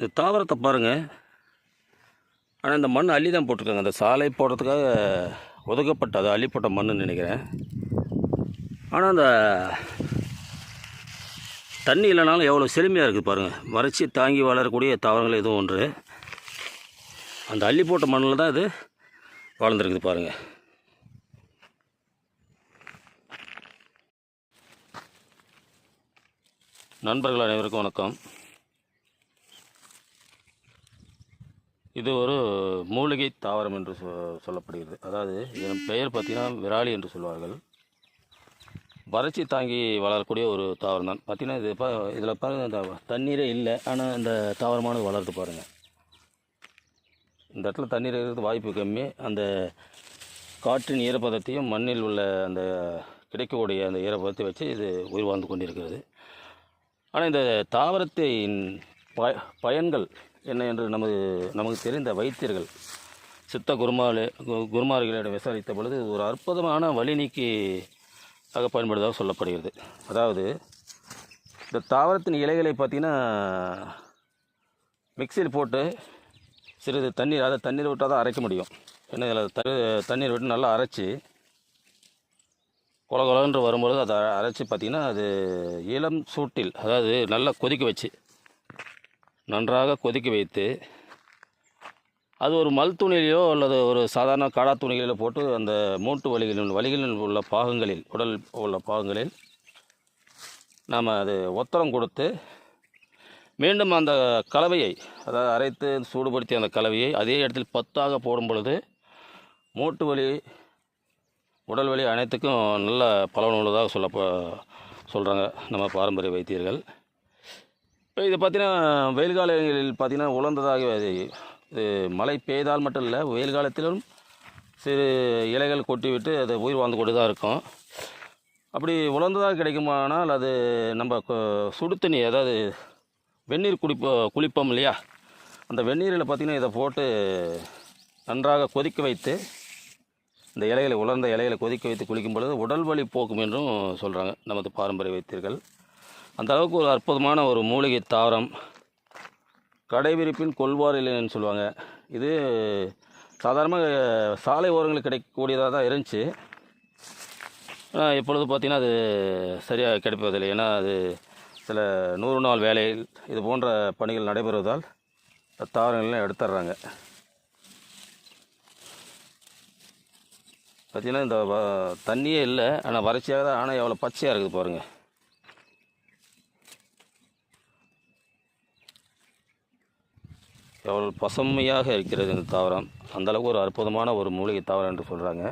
இந்த தாவரத்தை பாருங்கள் ஆனால் இந்த மண் அள்ளி தான் போட்டிருக்காங்க. அந்த சாலை போடுறதுக்காக ஒதுக்கப்பட்ட அது அள்ளி போட்ட மண்ணுன்னு நினைக்கிறேன். ஆனால் அந்த தண்ணி இல்லைனாலும் எவ்வளோ செழுமையாக இருக்குது பாருங்கள் வறட்சி தாங்கி வளரக்கூடிய தாவரங்கள் எதுவும் ஒன்று. அந்த அள்ளி போட்ட மண்ணில் தான் இது வளர்ந்துருக்குது பாருங்கள் நண்பர்கள் அனைவருக்கும் வணக்கம். இது ஒரு மூலிகை தாவரம் என்று சொ சொல்லப்படுகிறது. அதாவது இதன் பெயர் பார்த்திங்கன்னா விராலி என்று சொல்வார்கள். வறட்சி தாங்கி வளரக்கூடிய ஒரு தாவரம் தான் பார்த்திங்கன்னா இது பா இதில் பாருங்கள் இந்த தண்ணீரே இல்லை ஆனால் இந்த தாவரமானது வளர்த்து பாருங்கள் இந்த இடத்துல தண்ணீர் இருக்கிறது வாய்ப்பு கம்மி. அந்த காற்றின் ஈரப்பதத்தையும் மண்ணில் உள்ள அந்த கிடைக்கக்கூடிய அந்த ஈரப்பதத்தை வச்சு இது உயிர் வாழ்ந்து கொண்டிருக்கிறது. ஆனால் இந்த தாவரத்தின் ப பயன்கள் என்ன என்று நமது நமக்கு தெரிந்த வைத்தியர்கள் சித்த குருமாலே கு- குருமார்களிடம் விசாரித்த பொழுது ஒரு அற்புதமான வழி நீக்கி ஆக பயன்படுவதாக சொல்லப்படுகிறது. அதாவது இந்த தாவரத்தின் இலைகளை பார்த்தீங்கன்னா மிக்சியில் போட்டு சிறிது தண்ணீர் அதை தண்ணீர் விட்டால் தான் அரைக்க முடியும். ஏன்னா இதில் தண்ணீர் விட்டு நல்லா அரைச்சி கொலகொலன்று வரும்பொழுது அதை அரைச்சி பார்த்திங்கன்னா அது இளம் சூட்டில் அதாவது நல்லா கொதிக்க வச்சு நன்றாக கொதிக்க வைத்து அது ஒரு மல் துணியிலையோ அல்லது ஒரு சாதாரண காடா துணிகளிலோ போட்டு அந்த மூட்டு வலிகளின் வலிகளில் உள்ள பாகங்களில் உடல் உள்ள பாகங்களில் நாம் அது ஒத்தரம் கொடுத்து மீண்டும் அந்த கலவையை அதாவது அரைத்து சூடுபடுத்திய அந்த கலவையை அதே இடத்தில் பத்தாக போடும் பொழுது மூட்டு வலி உடல் வலி அனைத்துக்கும் நல்ல பலன் உள்ளதாக சொல்ல சொல்கிறாங்க நம்ம பாரம்பரிய வைத்தியர்கள். இது பார்த்தீங்கன்னா வெயில் காலங்களில் பார்த்தீங்கன்னா உலர்ந்ததாக இது இது மழை பெய்தால் மட்டும் இல்லை வெயில் காலத்திலும் சிறு இலைகள் கொட்டி விட்டு அது உயிர் வாழ்ந்து கொண்டு தான் இருக்கும். அப்படி உலர்ந்ததாக கிடைக்குமானால் அது நம்ம கொ- சுடு தண்ணி அதாவது வெந்நீர் குடிப்போ குளிப்போம் இல்லையா? அந்த வெந்நீரில் பார்த்திங்கன்னா இதை போட்டு நன்றாக கொதிக்க வைத்து இந்த இலைகளை உலர்ந்த இலைகளை கொதிக்க வைத்து குளிக்கும் பொழுது உடல் வலி போக்கும் என்றும் சொல்கிறாங்க நமது பாரம்பரிய வைத்தியர்கள். அந்த அளவுக்கு ஒரு அற்புதமான ஒரு மூலிகை தாவரம். கடைவிரிப்பின் கொள்வார் இல்லைன்னு சொல்லுவாங்க. இது சாதாரணமாக சாலை ஓரங்களில் கிடைக்கக்கூடியதாக தான் இருந்துச்சு. ஆனால் இப்பொழுது பார்த்திங்கன்னா அது சரியாக கிடைப்பதில்லை. ஏன்னா அது சில நூறு நாள் வேலையில் இது போன்ற பணிகள் நடைபெறுவதால் தாவரங்கள்லாம் எடுத்துடுறாங்க. பார்த்தீங்கன்னா இந்த தண்ணியே இல்லை. ஆனால் வறட்சியாக தான் ஆனால் எவ்வளோ பச்சையாக இருக்குது பாருங்கள் எவ்வளோ பசுமையாக இருக்கிறது இந்த தாவரம். அந்த அளவுக்கு ஒரு அற்புதமான ஒரு மூலிகை தாவரம் என்று சொல்கிறாங்க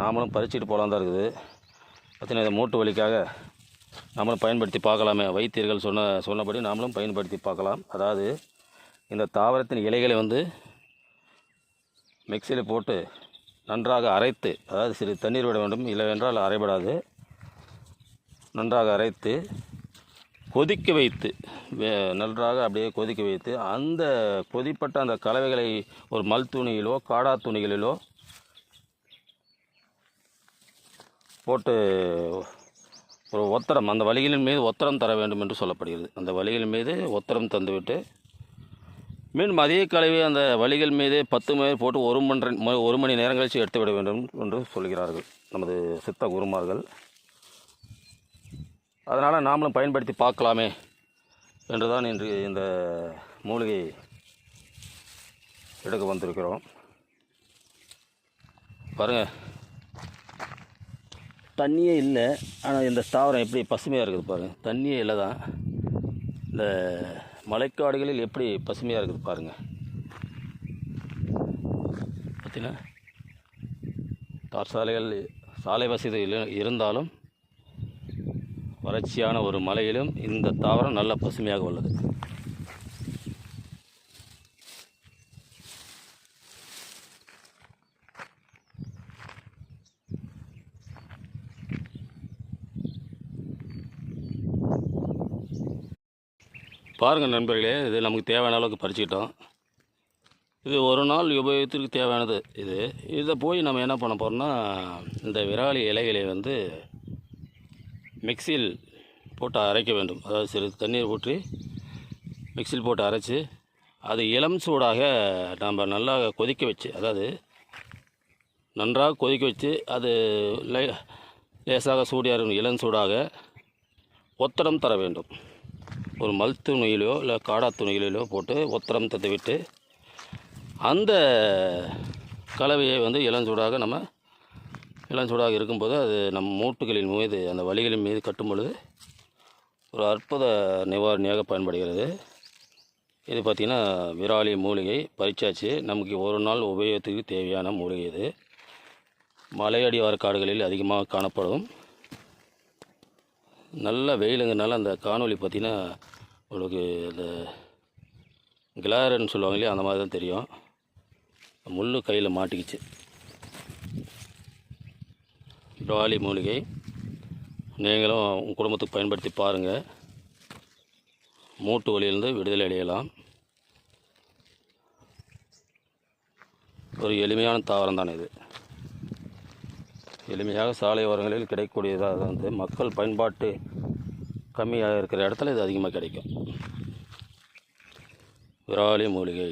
நாமளும் பறிச்சுட்டு போகலாம் தான் இருக்குது. பார்த்தீங்கன்னா இந்த மூட்டு வலிக்காக நாமளும் பயன்படுத்தி பார்க்கலாமே. வைத்தியர்கள் சொன்ன சொன்னபடி நாமளும் பயன்படுத்தி பார்க்கலாம். அதாவது இந்த தாவரத்தின் இலைகளை வந்து மிக்சியில் போட்டு நன்றாக அரைத்து அதாவது சிறு தண்ணீர் விட வேண்டும். இல்லை என்றால் அரைபடாது. நன்றாக அரைத்து கொதிக்க வைத்து நன்றாக அப்படியே கொதிக்க வைத்து அந்த கொதிப்பட்ட அந்த கலவைகளை ஒரு மல் துணியிலோ காடா துணிகளிலோ போட்டு ஒரு ஒத்தரம் அந்த வலிகளின் மீது ஒத்தரம் தர வேண்டும் என்று சொல்லப்படுகிறது. அந்த வலிகளின் மீது ஒத்தரம் தந்துவிட்டு மீண்டும் அதே கலவை அந்த வலிகள் மீது பத்து மணி போட்டு ஒரு மணி ஒரு மணி நேரம் கழித்து எடுத்துவிட வேண்டும் என்று சொல்கிறார்கள் நமது சித்த குருமார்கள் அதனால் நாமளும் பயன்படுத்தி பார்க்கலாமே என்று தான் இன்று இந்த மூலிகை எடுக்க வந்திருக்கிறோம். பாருங்கள் தண்ணியே இல்லை. ஆனால் இந்த தாவரம் எப்படி பசுமையாக இருக்குது பாருங்கள் தண்ணியே இல்லை தான். இந்த மலைக்காடுகளில் எப்படி பசுமையாக இருக்குது பாருங்கள் பார்த்தீங்கன்னா தார் சாலைகள் சாலை வசதி இல்லை இருந்தாலும் வறட்சியான ஒரு மலையிலும் இந்த தாவரம் நல்ல பசுமையாக உள்ளது. பாருங்கள் நண்பர்களே இது நமக்கு தேவையான அளவுக்கு பறிச்சுக்கிட்டோம். இது ஒரு நாள் உபயோகத்திற்கு தேவையானது இது. இதை போய் நம்ம என்ன பண்ண போகிறோம்னா இந்த விராலி இலைகளை வந்து மிக்சியில் போட்டு அரைக்க வேண்டும். அதாவது சிறிது தண்ணீர் ஊற்றி மிக்சியில் போட்டு அரைச்சி அது இளம் சூடாக நாம் நல்லா கொதிக்க வச்சு அதாவது நன்றாக கொதிக்க வச்சு அது லேசாக சூடியாக இருக்கும் இளம் சூடாக ஒத்தடம் தர வேண்டும். ஒரு மல் துணியிலோ இல்லை காடா துணியிலோ போட்டு ஒத்தடம் தந்து விட்டு அந்த கலவையை வந்து இளஞ்சூடாக நம்ம இளஞ்சூடாக இருக்கும்போது அது நம் மூட்டுகளின் மீது அந்த வலிகளின் மீது கட்டும் பொழுது ஒரு அற்புத நிவாரணியாக பயன்படுகிறது. இது பார்த்திங்கன்னா விராலி மூலிகை பறிச்சாச்சு. நமக்கு ஒரு நாள் உபயோகத்துக்கு தேவையான மூலிகை இது. மலையடிவார காடுகளில் அதிகமாக காணப்படும். நல்ல வெயிலுங்கிறனால அந்த காணொலி பார்த்திங்கன்னா உங்களுக்கு அந்த கிளாரன்னு சொல்லுவாங்க இல்லையா அந்த மாதிரி தான் தெரியும். முள் கையில் மாட்டிக்கிச்சு. விராலி மூலிகை. நீங்களும் உங்கள் குடும்பத்துக்கு பயன்படுத்தி பாருங்கள் மூட்டு வலியிலிருந்து விடுதலை அடையலாம். ஒரு எளிமையான தாவரம் தானே இது. எளிமையாக சாலை ஓரங்களில் கிடைக்கக்கூடியதாக வந்து மக்கள் பயன்பாட்டு கம்மியாக இருக்கிற இடத்துல இது அதிகமாக கிடைக்கும். விராலி மூலிகை.